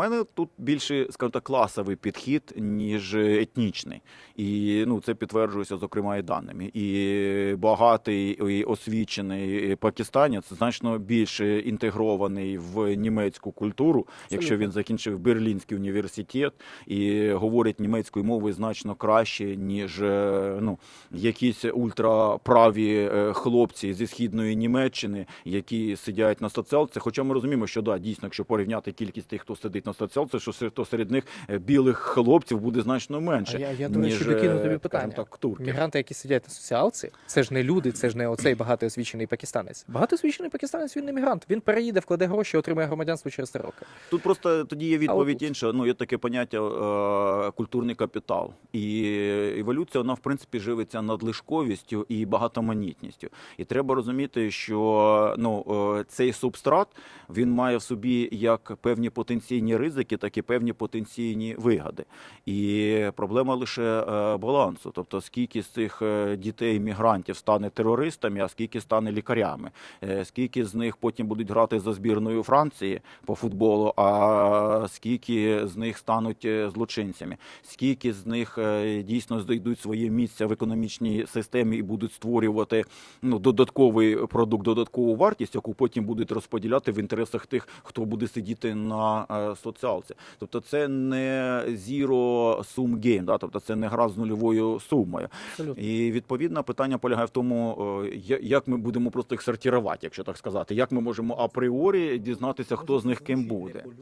мене тут більше, скажімо так, класовий підхід, ніж етнічний. І ну, це підтверджується, зокрема, і даними. І багатий і освічений пакистанець значно більше інтегрований в німецьку культуру, якщо він закінчив Берлінський університет і говорить німецькою мовою значно краще, ніж е, ну, якісь ультраправі е, хлопці зі східної Німеччини, які сидять на соціалці. Хоча ми розуміємо, що да, дійсно, якщо порівняти кількість тих, хто сидить на соціалці, що серед- то серед них е, білих хлопців буде значно менше. А я- я, ніж, речі, докину е, тобі питання. Так, турків. Мігранти, які сидять на соціалці, це ж не люди, це ж не оцей багатоосвічений пакистанець. Багатоосвічений пакистанець він не мігрант. Він переїде, вкладе гроші, отримає громадянство через три роки. Тут просто тоді є відповідь інша. Ну є таке поняття е, культурний капітал, і еволюція вона в принципі живиться надлишковістю і багатоманітністю. І треба розуміти, що ну е, цей субстрат він має в собі як певні потенційні ризики, так і певні потенційні вигади. І проблема лише е, балансу, тобто скільки з цих е, дітей мігрантів стане терористами, а скільки стане лікарями, Е, скільки з них потім будуть грати за збірною Франції по футболу, а скільки з них стануть злочинцями, скільки з них дійсно знайдуть своє місце в економічній системі і будуть створювати ну, додатковий продукт, додаткову вартість, яку потім будуть розподіляти в інтересах тих, хто буде сидіти на соціалці. Тобто це не zero sum game, да? тобто це не гра з нульовою сумою. Абсолютно. І відповідно питання полягає в тому, е, як ми будемо просто їх сортувати, якщо так сказати, як ми можемо апріорі дізнатися, хто з них ким буде.